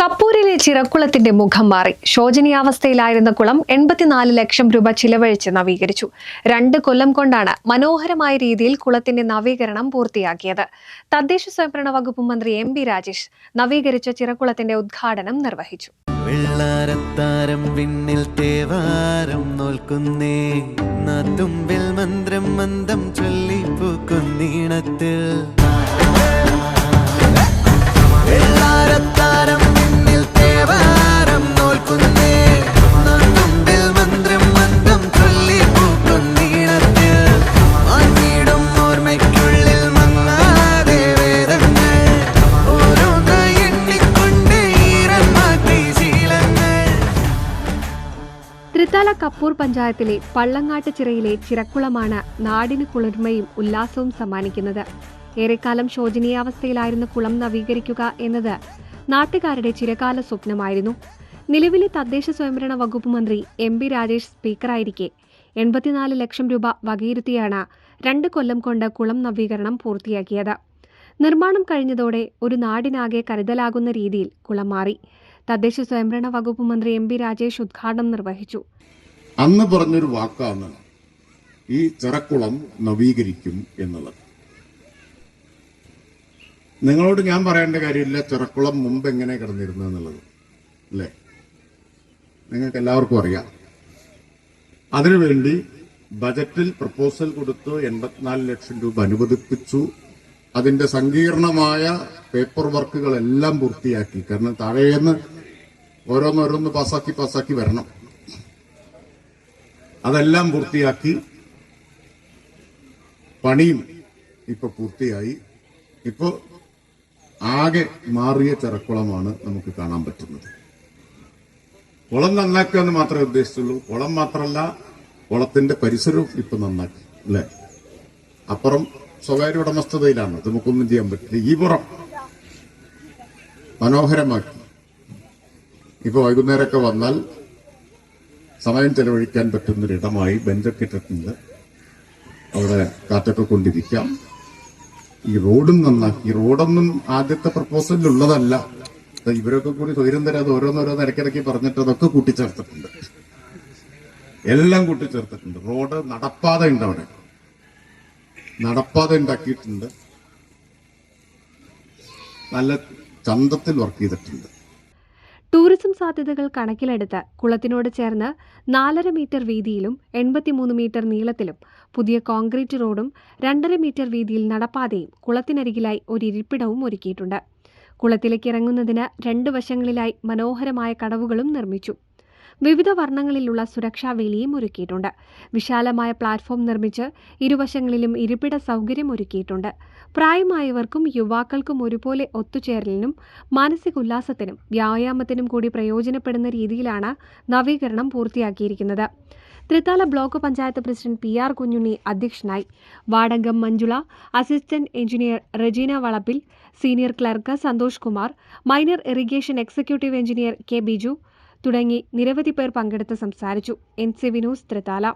കപ്പൂരിലെ ചിറക്കുളത്തിന്റെ മുഖം മാറി. ശോചനീയാവസ്ഥയിലായിരുന്ന കുളം എൺപത്തിനാല് ലക്ഷം രൂപ ചിലവഴിച്ച് നവീകരിച്ചു. രണ്ട് കൊല്ലം കൊണ്ടാണ് മനോഹരമായ രീതിയിൽ കുളത്തിന്റെ നവീകരണം പൂർത്തിയാക്കിയത്. തദ്ദേശ സ്വയംഭരണ വകുപ്പ് മന്ത്രി എം ബി രാജേഷ് നവീകരിച്ച ചിറക്കുളത്തിന്റെ ഉദ്ഘാടനം നിർവഹിച്ചു. മന്ത്രം മന്ദം ചൊല്ലിപ്പൂക്കുന്നീണത്തിൽ വെള്ളാരത്താരം തൃത്താല കപ്പൂർ പഞ്ചായത്തിലെ പള്ളങ്ങാട്ട് ചിറയിലെ ചിറക്കുളമാണ് നാടിന് കുളിർമയും ഉല്ലാസവും സമ്മാനിക്കുന്നത്. ഏറെക്കാലം ശോചനീയാവസ്ഥയിലായിരുന്ന കുളം നവീകരിക്കുക എന്നത് നാട്ടുകാരുടെ ചിരകാല സ്വപ്നമായിരുന്നു. നിലവിലെ തദ്ദേശ സ്വയംഭരണ വകുപ്പ് മന്ത്രി എം ബി രാജേഷ് സ്പീക്കറായിരിക്കെ എൺപത്തിനാല് ലക്ഷം രൂപ വകയിരുത്തിയാണ് രണ്ട് കൊല്ലം കൊണ്ട് കുളം നവീകരണം പൂർത്തിയാക്കിയത്. നിർമ്മാണം കഴിഞ്ഞതോടെ ഒരു നാടിനാകെ കരുതലാകുന്ന രീതിയിൽ കുളം മാറി. തദ്ദേശ സ്വയംഭരണ വകുപ്പ് മന്ത്രി എം ബി രാജേഷ് ഉദ്ഘാടനം നിർവഹിച്ചു. അന്ന് പറഞ്ഞൊരു വാക്കാണ് ഈ ചിറക്കുളം നവീകരിക്കും എന്നുള്ളത്. നിങ്ങളോട് ഞാൻ പറയേണ്ട കാര്യമില്ല ചിറക്കുളം മുമ്പ് എങ്ങനെ കിടന്നിരുന്നു എന്നുള്ളത് അല്ലേ? നിങ്ങൾക്ക് എല്ലാവർക്കും അറിയാം. അതിനുവേണ്ടി ബജറ്റിൽ പ്രപ്പോസൽ കൊടുത്ത് എൺപത്തിനാല് ലക്ഷം രൂപ അനുവദിപ്പിച്ചു. അതിന്റെ സങ്കീർണമായ പേപ്പർ വർക്കുകളെല്ലാം പൂർത്തിയാക്കി. കാരണം താഴേന്ന് ഓരോന്നോരോന്ന് പാസ്സാക്കി പാസ്സാക്കി വരണം. അതെല്ലാം പൂർത്തിയാക്കി പണിയും ഇപ്പൊ പൂർത്തിയായി. ഇപ്പോ ആകെ മാറിയ ചെറക്കുളമാണ് നമുക്ക് കാണാൻ പറ്റുന്നത്. കുളം നന്നാക്കുക എന്ന് മാത്രമേ ഉദ്ദേശിച്ചുള്ളൂ. കുളം മാത്രമല്ല കുളത്തിന്റെ പരിസരവും ഇപ്പൊ നന്നാക്കി അല്ലെ? അപ്പുറം സ്വകാര്യ ഉടമസ്ഥതയിലാണ്. നമുക്കൊന്നും ചെയ്യാൻ പറ്റില്ല. ഈ പുറം മനോഹരമാക്കി. ഇപ്പൊ വൈകുന്നേരമൊക്കെ വന്നാൽ സമയം ചെലവഴിക്കാൻ പറ്റുന്നൊരിടമായി ബെഞ്ചൊക്കെ ഇട്ടിട്ടുണ്ട് അവിടെ കാറ്റൊക്കെ കൊണ്ടിരിക്കാം. ഈ റോഡും നന്നാക്കി. ഈ റോഡൊന്നും ആദ്യത്തെ പ്രപ്പോസലിൽ ഉള്ളതല്ല ഇവരൊക്കെ കൂടി സ്വൈരം തരാതെ ഓരോന്നോരോന്ന് ഇടയ്ക്കിടയ്ക്ക് പറഞ്ഞിട്ട് അതൊക്കെ കൂട്ടിച്ചേർത്തിട്ടുണ്ട്. എല്ലാം കൂട്ടിച്ചേർത്തിട്ടുണ്ട്. റോഡ് നടപ്പാത ഉണ്ട് അവിടെ. നടപ്പാത ഉണ്ടാക്കിയിട്ടുണ്ട്. നല്ല ചന്തത്തിൽ വർക്ക് ചെയ്തിട്ടുണ്ട്. സാധ്യതകൾ കണക്കിലെടുത്ത് കുളത്തിനോട് ചേർന്ന് നാലര മീറ്റർ വീതിയിലും എൺപത്തിമൂന്ന് മീറ്റർ നീളത്തിലും പുതിയ കോൺക്രീറ്റ് റോഡും രണ്ടര മീറ്റർ വീതിയിൽ നടപ്പാതയും കുളത്തിനരികിലായി ഒരു ഇരിപ്പിടവും ഒരുക്കിയിട്ടുണ്ട്. കുളത്തിലേക്ക് ഇറങ്ങുന്നതിന് രണ്ട് വശങ്ങളിലായി മനോഹരമായ കടവുകളും നിർമ്മിച്ചു. വിവിധ വർണങ്ങളിലുള്ള സുരക്ഷാ വേലിയും ഒരുക്കിയിട്ടുണ്ട്. വിശാലമായ പ്ലാറ്റ്ഫോം നിർമ്മിച്ച് ഇരുവശങ്ങളിലും ഇരിപ്പിട സൗകര്യം ഒരുക്കിയിട്ടുണ്ട്. പ്രായമായവർക്കും യുവാക്കൾക്കും ഒരുപോലെ ഒത്തുചേരലിനും മാനസിക ഉല്ലാസത്തിനും വ്യായാമത്തിനും കൂടി പ്രയോജനപ്പെടുന്ന രീതിയിലാണ് നവീകരണം പൂർത്തിയാക്കിയിരിക്കുന്നത്. Thrithala block panchayat president P R Kunhunni അധ്യക്ഷനായി. വാടങ്കം Manjula assistant engineer Regina Valappil senior clerk Santhosh Kumar minor irrigation executive engineer K Biju തുടങ്ങി നിരവധി പേർ പങ്കെടുത്ത് സംസാരിച്ചു. N C Vinos Thrithala